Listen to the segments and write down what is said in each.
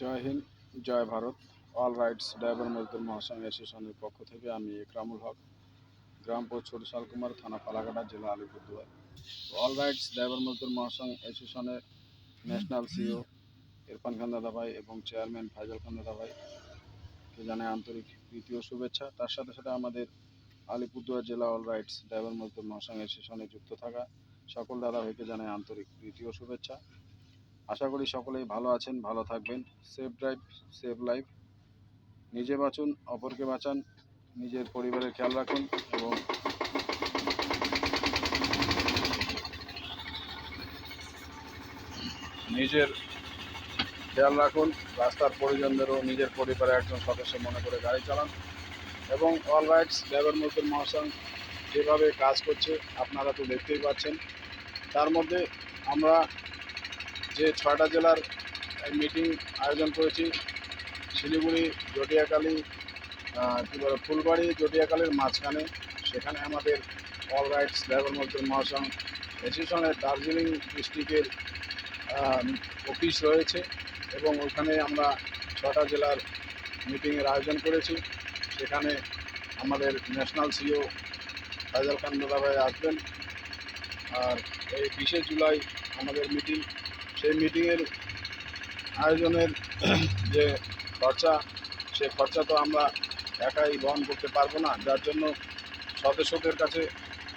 জয় হিন্দ, জয় Bharat. All rights driver Mazdoor Mahasangh অ্যাসোসিয়েশনের পক্ষ থেকে আমি একরামুল হক, গ্রাম পোস্ট ছোট শালকুমার, থানা ফালাকাটা জেলা Alipurduar. All rights driver Mazdoor Mahasangh অ্যাসোসিয়েশনের ন্যাশনাল সিও ইরফান খান দাদাভাই এবং চেয়ারম্যান ফাইজাল খান দাদাভাই, কে জানাই আন্তরিক প্রীতি ও শুভেচ্ছা। তার সাথে সাথে আমাদের আলিপুরদুয়ার জেলা all rights driver Mazdoor Mahasangh অ্যাসোসিয়েশনে যুক্ত থাকা সকল দাদাভাইকে জানাই আন্তরিক প্রীতি ও শুভেচ্ছা। আশা করি সকলেই ভালো আছেন, ভালো থাকবেন। সেফ ড্রাইভ সেফ লাইফ নিজে বাঁচুন, অপরকে বাঁচান, নিজের পরিবারের খেয়াল রাখুন এবং নিজের খেয়াল রাখুন, রাস্তার পরিজনদেরও নিজের পরিবারের একজন সদস্য মনে করে গাড়ি চালান এবং all rights driver Mazdoor Mahasangh যেভাবে কাজ করছে, আপনারা তো দেখতেই পাচ্ছেন। তার মধ্যে আমরা যে ছয়টা জেলার মিটিং আয়োজন করেছি, শিলিগুড়ি জটিয়াকালী কী বলে, ফুলবাড়ি জটিয়াকালীর মাঝখানে। সেখানে আমাদের all rights driver Mazdoor Mahasangh অ্যাসোসিয়েশনের দার্জিলিং ডিস্ট্রিক্টের অফিস রয়েছে এবং ওখানে আমরা ছটা জেলার মিটিংয়ের আয়োজন করেছি। সেখানে আমাদের ন্যাশনাল সিও ফাইজাল খান দাদাভাই আসবেন। আর এই বিশে জুলাই আমাদের মিটিং সেই মিটিংয়ের আয়োজনের যে খরচা, সে খরচা তো আমরা একাই বহন করতে পারব না। যার জন্য সদস্যদের কাছে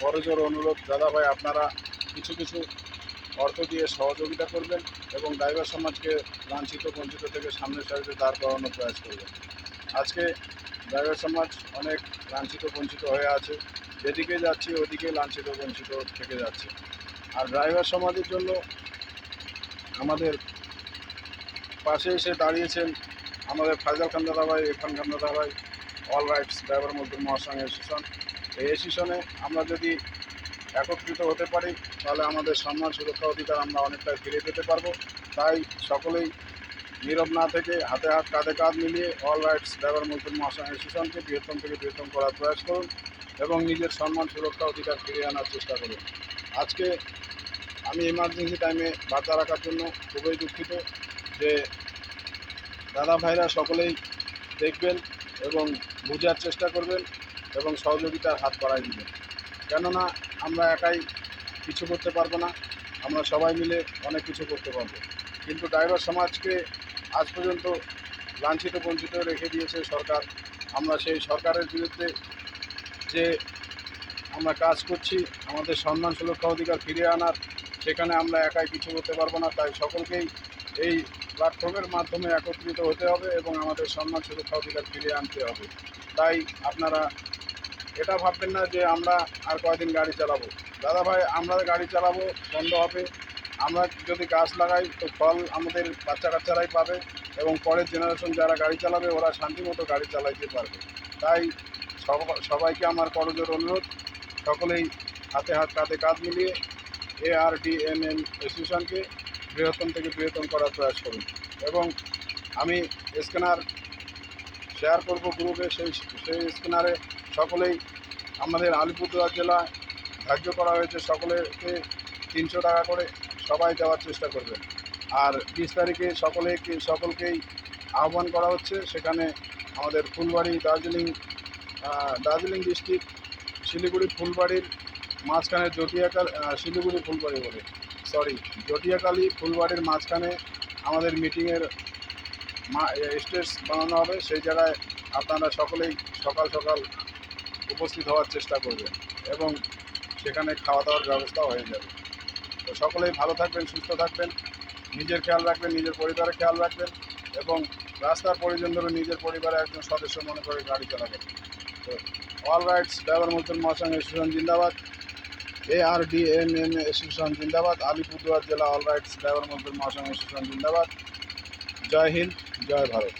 বড়জোর অনুরোধ দাদাভাই আপনারা কিছু কিছু অর্থ দিয়ে সহযোগিতা করবেন এবং ড্রাইভার সমাজকে লাঞ্ছিত, বঞ্চিত থেকে সামনের সারিতে দাঁড় করানোর প্রয়াস করবেন। আজকে ড্রাইভার সমাজ অনেক লাঞ্ছিত, বঞ্চিত হয়ে আছে। যেদিকে যাচ্ছি, ওদিকে লাঞ্ছিত, বঞ্চিত থেকে যাচ্ছে। আর ড্রাইভার সমাজের জন্য আমাদের পাশে এসে দাঁড়িয়েছেন আমাদের ফাইজাল খান দাদাভাই, ইরফান খান দাদাভাই all rights driver Mazdoor Mahasangh association এই অ্যাসোসিয়েশনে আমরা যদি একত্রিত হতে পারি, তাহলে আমাদের সম্মান, সুরক্ষা অধিকার আমরা অনেকটাই ফিরে পেতে পারব। তাই সকলেই নীরব না থেকে হাতে হাত, কাঁধে কাঁধ মিলিয়ে all rights driver Mazdoor Mahasangh অ্যাসোসিয়েশনকে বৃহত্তম থেকে বৃহত্তম করার প্রয়াস করুন এবং নিজের সম্মান, সুরক্ষা অধিকার ফিরিয়ে আনার চেষ্টা করুন। আজকে আমি এমার্জেন্সি টাইমে বার্তা রাখার জন্য খুবই দুঃখিত যে দাদা ভাইরা সকলেই দেখবেন এবং বোঝার চেষ্টা করবেন এবং সহযোগিতার হাত বাড়াই দিবেন। কেননা আমরা একাই কিছু করতে পারব না, আমরা সবাই মিলে অনেক কিছু করতে পারব। কিন্তু ড্রাইভার সমাজকে আজ পর্যন্ত লাঞ্ছিত, বঞ্চিত রেখে দিয়েছে সরকার। আমরা সেই সরকারের বিরুদ্ধে যে আমরা কাজ করছি, আমাদের সম্মান সুরক্ষা অধিকার ফিরিয়ে আনার সেখানে আমরা একাই কিছু করতে পারব না, তাই সকলকেই এই প্ল্যাটফর্মের মাধ্যমে একত্রিত হতে হবে এবং আমাদের সম্মান সুরক্ষা অধিকার ফিরিয়ে আনতে হবে। তাই আপনারা এটা ভাববেন না যে আমরা আর কয়দিন গাড়ি চালাবো। দাদা ভাই, আমরা গাড়ি চালাবো, বন্ধ হবে। আমরা যদি গাছ লাগাই, তো ফল আমাদের বাচ্চা কাচ্চারাই পাবে এবং পরের জেনারেশন যারা গাড়ি চালাবে, ওরা শান্তিমতো গাড়ি চালাইতে পারবে। তাই সব- সবাইকে আমার করজোর অনুরোধ, সকলেই হাতে হাত, কাঁধে কাঁধ মিলিয়ে A R D M M অ্যাসোসিয়েশনকে বৃহত্তম থেকে বৃহত্তম করার প্রয়াস করুন। এবং আমি স্ক্যানার শেয়ার করব গ্রুপে সেই সেই স্ক্যানারে সকলেই আমাদের আলিপুরদুয়ার জেলায় ধার্য করা হয়েছে, সকলেকে তিনশো টাকা করে সবাই দেওয়ার চেষ্টা করবেন আর বিশ তারিখে সকলে সকলকেই আহ্বান করা হচ্ছে, সেখানে আমাদের ফুলবাড়ি দার্জিলিং দার্জিলিং ডিস্ট্রিক্ট শিলিগুড়ি, ফুলবাড়ির মাঝখানে জটিয়াকাল শিলিগুড়ি ফুলবাড়ি বলে। সরি জটিয়াকালী ফুলবাড়ির মাঝখানে আমাদের মিটিংয়ের মা স্টেজ বানানো হবে। সেই জায়গায় আপনারা সকলেই সকাল সকাল উপস্থিত হওয়ার চেষ্টা করবেন এবং সেখানে খাওয়া দাওয়ার ব্যবস্থাও হয়ে যাবে। তো সকলেই ভালো থাকবেন, সুস্থ থাকবেন, নিজের খেয়াল রাখবেন, নিজের পরিবারের খেয়াল রাখবেন এবং রাস্তার পরিজনদেরও নিজের পরিবারের একজন সদস্য মনে করে গাড়ি চালাবেন। তো all rights driver Mazdoor Mahasangh association জিন্দাবাদ। এ আর জিন্দাবাদ। আলিপুরদুয়ার জেলা all rights driver Mazdoor Mahasangh association জিন্দাবাদ। জয় হিন্দ, জয় ভারত।